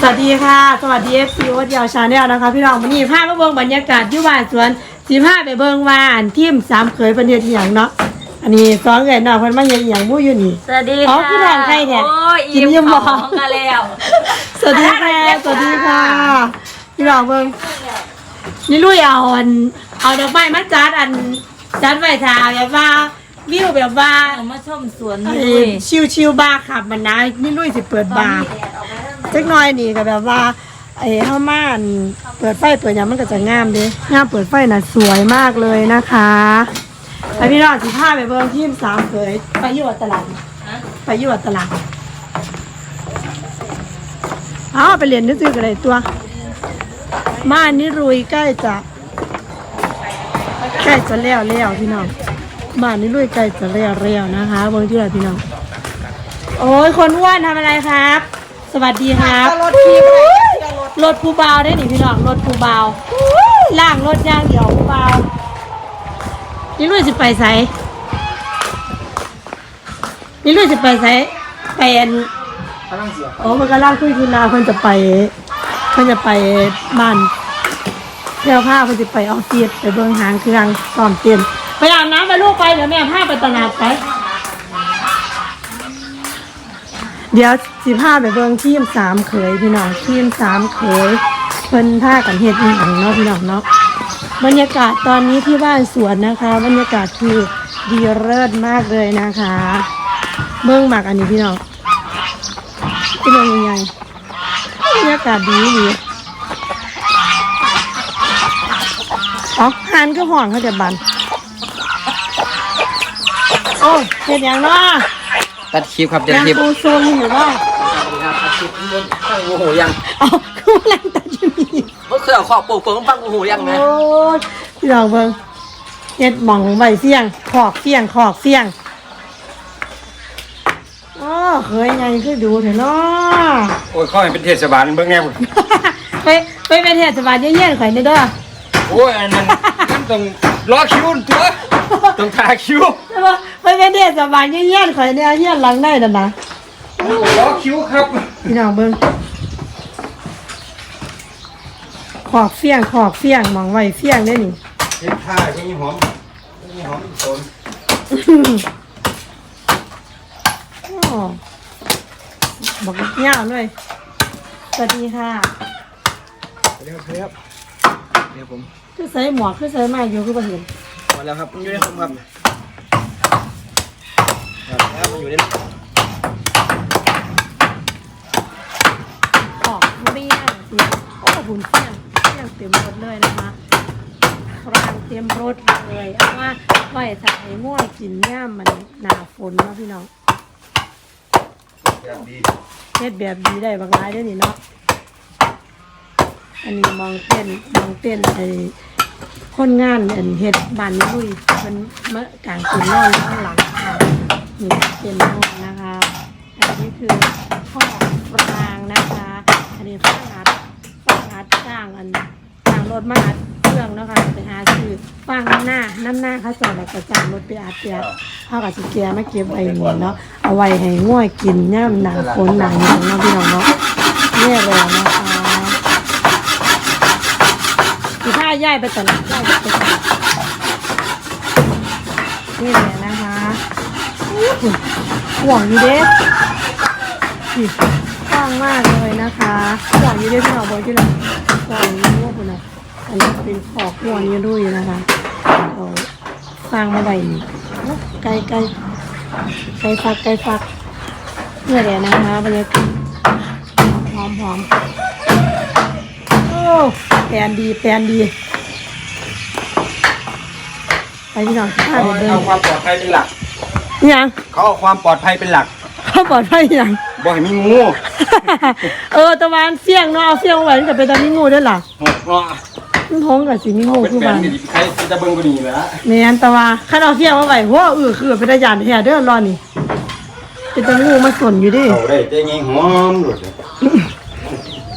สวัสดีค่ะ สวัสดีเอฟซีโอเดียวชาแนลนะคะ พี่น้องวันนี้พามาเบิ่งบรรยากาศอยู่บ้านสวนสีผ้าไปเบิ่งว่าอันทีมสามเคยเป็นเฮ็ดอหย่างเนาะอันนี้สองเงินเนาะเพิ่นมาเฮ็ดอหย่างหมู่อยู่นี่ สวัสดีอ๋อค่ะคือทางใครเนี่ยโอ้ยกินอิ่มยังบ่ ของกันแล้วสวัสดีค่ะสวัสดีค่ะพี่น้องเบิ่งนี่ลุยเอาอันเอาดอกไม้มาจัดอันจัดไว้ทาแบบว่า วิวแบบว่าเอามาชมสวนไอ้นี่ ชิวชิวๆบาร์ขับมันนะนี่ลุยสิเปิดบาร์จักหน้อยนี่ก็แบบว่าไอ้เฮามาอันเปิดไฟเปิดหยังมันก็จะงามเด้งามเปิดไฟน่ะสวยมากเลยนะคะไปพี่น้องสิพาไปเบิ่งทีมสามเคยไปอยู่วัดตลาดไปอยู่วัดตลาดเอาไปเรียนนึกซื้อกันเลยตัวมานี่รุยใกล้จะใกล้จะแล้วแล้วพี่น้อง บ้านนี่รุยใกล้จะแล้วแล้วนะคะเบิ่งที่ไหนพี่น้อง โอ้ยคนอ้วนทำอะไรครับ สวัสดีครับรถทีรถภูเบาได้หนิพี่น้องรถภูเบาล่างรถย่างเดี่ยวภูเบานี่ลุยสิไปไสนี่ลุยสิไปไสไปอันโอ้มันก็ล่างคุยคุณนาเพิ่นจะไปเพิ่นจะไปบ้านเที่ยวผ้าเพิ่นจะไปออฟฟิศไปเบิ่งหางเครื่องซ้อมเต้น ไปอาบน้ำไปลูกไปเดี๋ยวแม่พาไปตลาดไป เดี๋ยวสิพาไปเบิ่งทีมสามเขยพี่น้องทีมสามเขยเพิ่นพากันเฮ็ดอีหยังเนาะพี่น้องเนาะบรรยากาศตอนนี้ที่บ้านสวนนะคะ บรรยากาศคือดีเลิศมากเลยนะคะ เบิ่งหมักอันนี้พี่น้องพี่น้องยังไงบรรยากาศดีดีอ๋อหานก็ห่องเขาจะบัน โอ้เฮ็ดหยังเนาะตัดคลิปครับจะยังคลิปปูทรงอยู่ว่าครับตัดคลิปฟังโอ้โหยังเอาคือแรงตัดอยู่นี่เมื่อคืนเอาขอบปลูกเฟิงฟังโอ้โหยังนะโอ้ยพี่น้องเบิ่งเฮ็ดหม่องใบเสียง ขอกเสียงขอกเสียงอ๋อเคยไงคือดูเถอะเนาะโอ้ยเข้าให้เป็นเทศบาลเบิ่งแน่พุ่นไปไปเป็นเทศบาลเยี่ยนๆข่อยนี่เด้อโอ้ยอันนั้นมันต้องรอคิวตัวต้องทาคิวใช่ปะ ไปเป็นเทศบาลเยี่ยนๆข่อยเนี่ยเยี่ยนหลังได้นั่นนะโอ้รอคิวครับพี่น้องเบิ่งขอกเสียงขอกเสียงหม่องไว้เสียงได้นี่เฮ็ดท่าอย่างนี้หอมอย่างนี้หอมโซนอ๋อบอกเงี้ยาวเลยสวัสดีค่ะเดี๋ยวครับเดี๋ยวผมคือใส่หมวกคือใส่ไม้อยู่คือบ่เห็นมาแล้วครับมันอยู่ในห้องครับ ครับแล้วมันอยู่ในออกเรียงโอ้หุ่นเสียงเสียงเต็มรถเลยนะคะครางเต็มรถเลยเอาว่าไว้ถ่ายง่วงกินย่ามมันหนาฝนเนาะพี่น้องแบบดีเฮ็ดแบบดีได้บางรายเด้วยนี่เนาะอันนี้มองเต้นมองเต้นไอ้คนงานอันเฮ็ดบ้านลุยมันเมื่อกลางคืนนอนข้างหลัง ค่ะนี่เป็นห้องนะคะ อันนี้คือห้องรางนะคะ อันนี้ฟังอัดฟังอัดจ้างอันจ้างรถมาอัดเครื่องเนาะค่ะไปหาซื้อฟังหน้าน้ำหน้าเขาจอดแล้วก็จ้างรถไปอัดเปียกเขากับสิแกมาเก็บไว้นี่เนาะเอาไว้ให้ง่วยกินย่ำหนาฝนหนาหนาวเนาะพี่น้องเนาะเนี่ยเลยนะคะคือถ้าย่ายไปตลาดย่ายไปตลาดนี่เลยนะคะอู้ ห่วงอยู่เด้นี่กว้างมากเลยนะคะห่วงอยี่ด้วยพี่น้องบอกที่เราห่วงอยี่ด้วยคุณนะอันนี้เป็นขอกห่วงอยี่ด้วยนะคะเราสร้างมาไว้นี่ไกลไกลไกลฟักไกลฟักเนี่ยแหละนะคะบรรยากาศหอมหอมโอ้แปลนดีแปลนดีไปพี่น้องข้าเขาไปเดินเอาความปลอดภัยเป็นหลัก ยังเขาเอาความปลอดภัยเป็นหลักเขาปลอดภัยยัง บ่ให้มีงูเออตะวันเสี่ยงเนาะเอาเสี่ยงไว้แต่เป็นตามีงูด้วยล่ะหกเนาะมันท้องกับสีมีงูเป็นคือแฟบ้านนดีใครจะเบิ่งบ่ดีแหล้วแม่นตะวันข้าเอาเสี่ยงมาไว้หัวเออคือเป็นตาหยานแท้เด้อรอนี่เป็นตางูมาสนอยู่ดิเขาได้แต่ยิงหอมหลุดเลย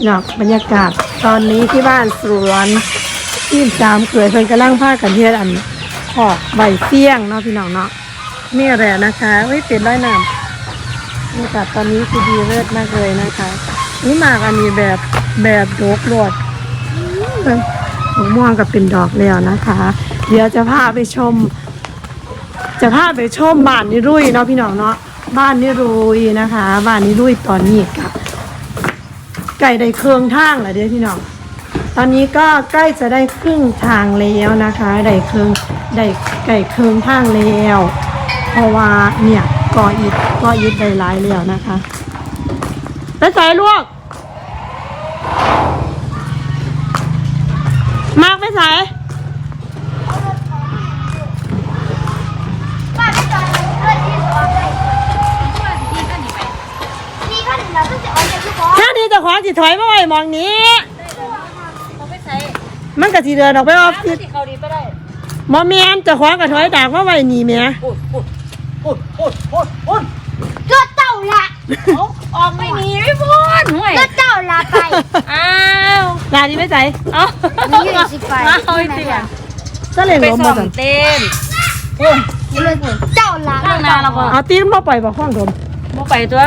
เนาะบรรยากาศตอนนี้ที่บ้านสวนที่สามเกยเพิ่นกำลังพากันเฮ็ดอันขอกใบเสี่ยงเนาะพี่น้องเนาะ นี่แหละนะคะเฮ้ยเป็นร้อยน้ำบรรยากาศตอนนี้คือดีเลิศมากเลยนะคะนี่มากอันนี้แบบแบบโดกรวดมะม่วงก็เป็นดอกแล้วนะคะ เดี๋ยวจะพาไปชม จะพาไปชมบ้านนิรุ่ยเนาะพี่น้องเนาะบ้านนิรุ่ยนะคะบ้านนิรุ่ยตอนนี้กับไก่ได้เครื่องทางแล้วเด้อพี่น้องตอนนี้ก็ใกล้จะได้ครึ่งทางแล้วนะคะ ได้เครื่องได้ไก่เครื่องทางแล้ว เพราะว่าเนี่ยก่ออิฐก่ออิฐได้หลายแล้วนะคะไปใส่ลวก มากไปใส่ป้าไม่จอดเลยเพื่อนที่สองเลยนี่ก็ถึงแล้วก็จะออกจากที่บอกถ้าดีเจะขวางจิถอยมาไว้หมองนี้เขาไปใส่มันก็สิเดินออกไปออฟฟิศที่เขาดีไปได้หมอเมียนเจะขวางกับถอยดากมาไว้นี่ แหม่ก็เต่าละออกไม่หนีไม่พูดห่วยก็เต่าละไปอ้าวลาดีไม่ใส่เอานี่อยู่สิไปเอาจริงอะซะเลยไปลมส่มาอสั่มนเต้นเต่าละข้างหน้าเราบอกเอาตีนมาปล่อยบอกข้องผมมูไปตัว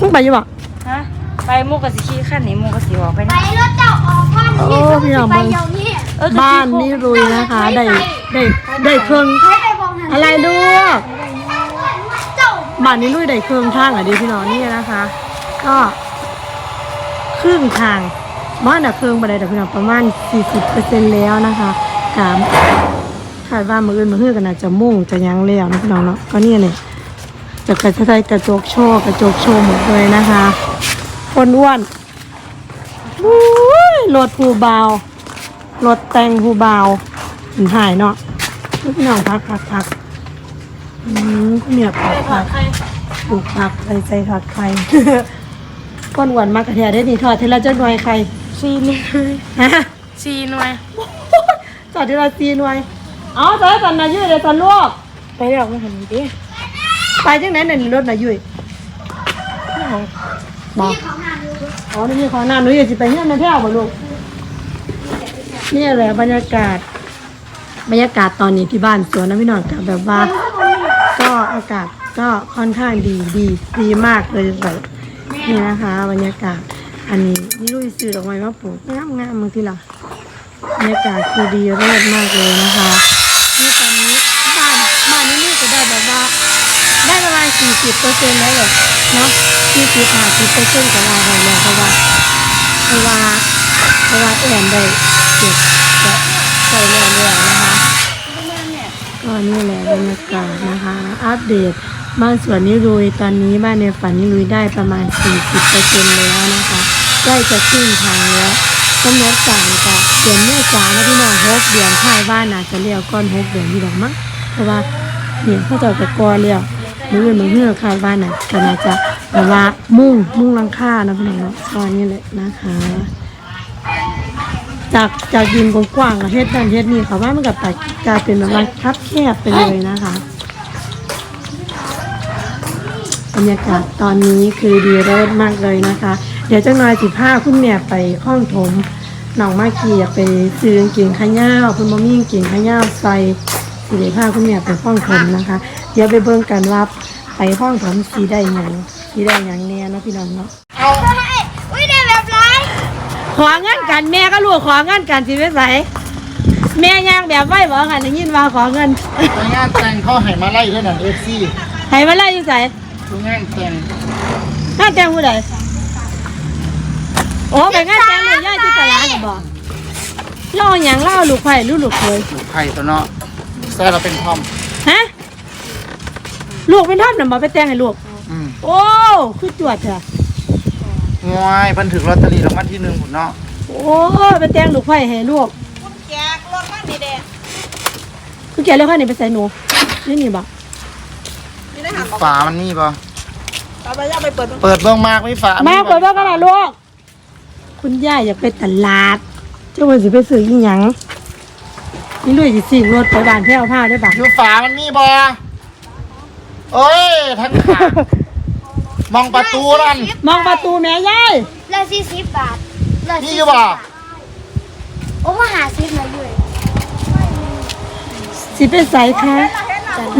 มึงไปอยู่บ่ฮะไปมูกับสิขี้ขั้นนี้มูกับสิออกไปไปนะรถเต่าออกบ้านนี่ก็สิไปเดี๋ยวนี้เออบ้านนี่รุยนะคะ ได้ได้ได้เครื่องใช้ไปบอกหันอะไรลูกเต่า บ้านนี้ลุยได้เครื่องทางอะดีพี่น้องนี่นะคะ ก็ครึ่งทางบ้านอะเครื่องบันไดแต่พี่น้องประมาณ 40%แล้วนะคะกามคาดว่ามืออื่นมือฮื้อกันอาจจะมุ่งจะยังแล้วนะพี่น้องเนาะก็นี่เลยจะกระจายกระจกโชว์กระจกโชว์หมดเลยนะคะคนอ้วนอุ้ยรถผู้เบารถแต่งผู้เบาหายเนาะพี่น้องพักพักพัก เนี่ยพักพักปลูกผักใส่ใส่ผักไข่ก้นหวานมากกระเทียได้นี่ทอดเทละเจ้าหน่วยไข่ซีหน่วยฮะซีหน่วยทอดเทละซีหน่วยเอาใส่สันนายุ้ยเดี๋ยวสันลวกไปเดี๋ยวมาเห็นดิไปจังไหนเนี่ยรถนายุ้ยบอกอ๋อนี่มีของน้ำหนูอยากจะไปเฮี้ยนนาแพ้วบ่ลูกนี่แหละบรรยากาศ บรรยากาศตอนนี้ที่บ้านสวนนะพี่น้องกับแบบว่า ก็อากาศก็ค่อนข้างดีดีดีมากเลยแบบนี่นะคะ บรรยากาศ อันนี้นี่ลุยซื้อดอกไม้มาปลูกงามงามบางที่ล่ะบรรยากาศคือดีเลิศมากเลยนะคะนี่ตอนนี้บ้านบ้านนี้นี่ก็ได้แบบว่า ได้ประมาณสี่สิบเปอร์เซ็นต์แล้วเหรอเนาะสี่สิบห้าสิบเปอร์เซ็นต์ก็ว่าได้แล้วเพราะว่าเพราะว่าเพราะว่าแอนได้เก็บจะใส่แล้วแล้วนะคะ ก็นี่แหละบรรยากาศนะคะ อัปเดตบ้านสวนนิรุยตอนนี้บ้านในฝันนิรุยได้ประมาณ 40%แล้วนะคะใกล้จะครึ่งทางแล้วกำหนดการก็เดือนเมษายนนะพี่น้องหกเดือนท้ายบ้านน่าจะเลี้ยวก้อนหกเดือนที่ดอกมั้งเพราะว่าเนี่ยเขาเจะจะกอเลี้ยวมืออื่นมือเหือคาดบ้านน่ะก็น่าจะแบบว่ามุ่งมุ่งลังค่านะพี่น้องเนาะก็นี่แหละนะคะ จากจากดินกว้างๆเฮ็ดนั่นเฮ็ดนี่ค่ะว่ามันกับกลายเป็นแบบว่าคับแคบไปเลยนะคะบรรยากาศตอนนี้คือดีเลิศมากเลยนะคะ เดี๋ยวเจ้าน้อยสิผ้าคุณแม่ไปข้องถมหนองมากกี้อยากไปซื้อกางเกงขาย่าวคุณมอมี่กางเกงขาย่าวใส่สิเดผ้าคุณแม่ไปข้องถมนะคะ เดี๋ยวไปเบิ่งกันว่าไปข้องถมสีได้หยังสีได้หยังแน่เนาะพี่น้องเนาะอุ้ยได้แบบไร ขอเงินกันแม่ก็รู้ขอเงินกันสิไม่ใส่แม่ย่างแบบไหวบอกกันได้ยินว่าขอเงินไปงานแต่งเขาให้มาไล่ด้วยนั่นเอฟซีให้มาไล่อยู่ใส่คืองานแต่งงานแต่งผู้ใดโอ้ไปงานแต่งเลยย่าที่ตลาดน่ะบอกเล่าหยังเล่าลูกไผ่ลูกลูกเคยไข่ตัวเนาะแซ่เราเป็นทอมฮะลูกเป็นทอดน่ะบ่ไปแต่งให้ลูกอืมโอ้คือจวดเถอะ งวยเพิ่นถึงลอตเตอรี่รางวัลที่หนึ่งพุ่นเนาะโอ้ไปแต่งลูกไผ่ให้ลูกแจกรถบ้านดีเด็ดคือแกเรียกว่านี่ไปใส่หนูนี่นี่บ่ฝามันมีบ่เอาไปย่าไปเปิดเปิดเบิ่งมากไม่ฝามามาเปิดเบ้างกันนะลูกคุณย่าอยากไปตลาด เจ้าวันสิไปซื้ออีหยังนี่ลุยสิสิ่งรถไปบ้านแพ้วผ้าได้ปะอยู่ฝามันมีบ่เอ้ยทั้งขาง มองประตูนั่น มองประตูแม่ยายละสี่สิบบาทละนี่สี่อยู่สิบบ่ บาทโอ้มาหาซิปมาอยู่สิเป็นใสคะ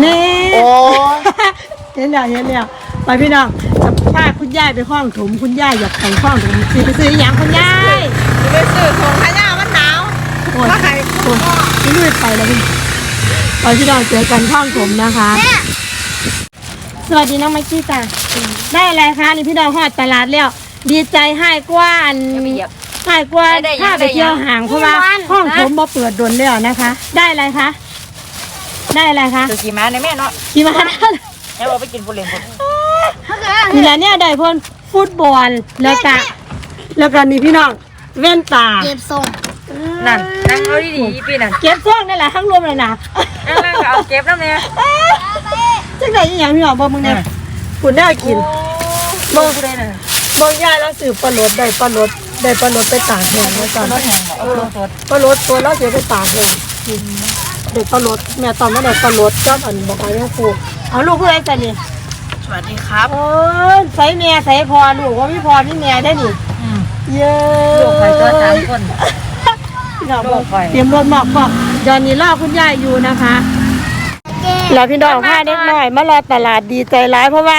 เน่โอ้ย เห็นแล้วเห็นแล้วไปพี่น้องจะพาคุณคุณยายไปคล้องถมคุณยายอยากแต่งคล้องถมซื้อซื้ออย่างคุณยายไปซื้อของขยะมันหนาว โอ้ยมาให้โอ้ยพี่ลุยไปแล้วพี่ตอนที่เราเจอกันคล้องถมนะคะสวัสดีน้องไมค์กี้จ้ะ ได้อะไรคะนี่พี่น้องหอดตลาดแล้ว ดีใจให้กว่าอันให้กว่าถ้าไปเที่ยวห่างเพราะว่าห้องผมบ่เปิดดนแล้วนะคะ ได้อะไรคะ ได้อะไรคะตัวขี่ม้าในแม่เนาะขี่มาได้ แล้วเอาไปกินบุเรนคนนี่แหละเนี่ยได้เพิ่นฟุตบอลแล้วก็แล้วก็นี่พี่น้องแว่นตา เก็บส่งนั่นนั่งเอาดีๆพี่นั่นเก็บซ่องนั่นแหละทั้งรวมเลยนะนั่งนั่งก็เอาเก็บน้ำเนี่ยจังไดอีหยังพี่น้องบ่มึงเนี่ย คุณได้กินโลกเลยน่ะบ่ยายแล้วสืบปลาโลดได้ปลาโลดได้ปลาโลดไปตากแห้งไว้ก่อนเอาลงสดปลาโลดตัวแล้วเดี๋ยวไปตากแห้งกินเด็กปลาโลดแม่ตอนไม่ได้ปลาโลดจ้าอันบอกเอาเนี่ยครูเอาลูกเพื่อนใส่นี่สวัสดีครับเออใส่แม่ใส่พอลูกว่ามีพอมีแม่ได้นี่เย้ลูกไปตัวสามคนพี่น้องลูกไปเตรียมรถหมอกบอกตอนนี้รอคุณยายอยู่นะคะ แล้วพี่น้องพาเด็กน้อยมารอตลาดดีใจร้ายเพราะว่า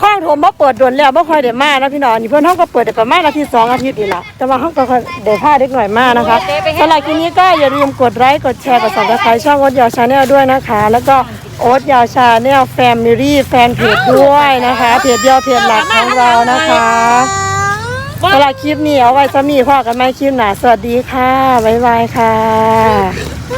ข้องโถมบ่เปิดดนแล้วบ่ค่อยได้มานะพี่น้องนี่เพิ่นเฮาก็เปิดได้ประมาณอาทิตย์สองอาทิตย์นี่ล่ะแต่ว่าเฮาก็ค่อยได้พาเด็กน้อยมานะคะสำหรับคลิปนี้ก็อย่าลืมกดไลค์กดแชร์กด Subscribe ช่องโอ๊ตยาวชาแนลด้วยนะคะ แล้วก็โอ๊ตยาวชาแนลแฟมิลี่แฟนเพจด้วยนะคะเพจเดียวเพจหลักของเรานะคะสำหรับคลิปนี้เอาไว้สมีพ่อกันไหมคลิปหน้าสวัสดีค่ะบ๊ายบายค่ะ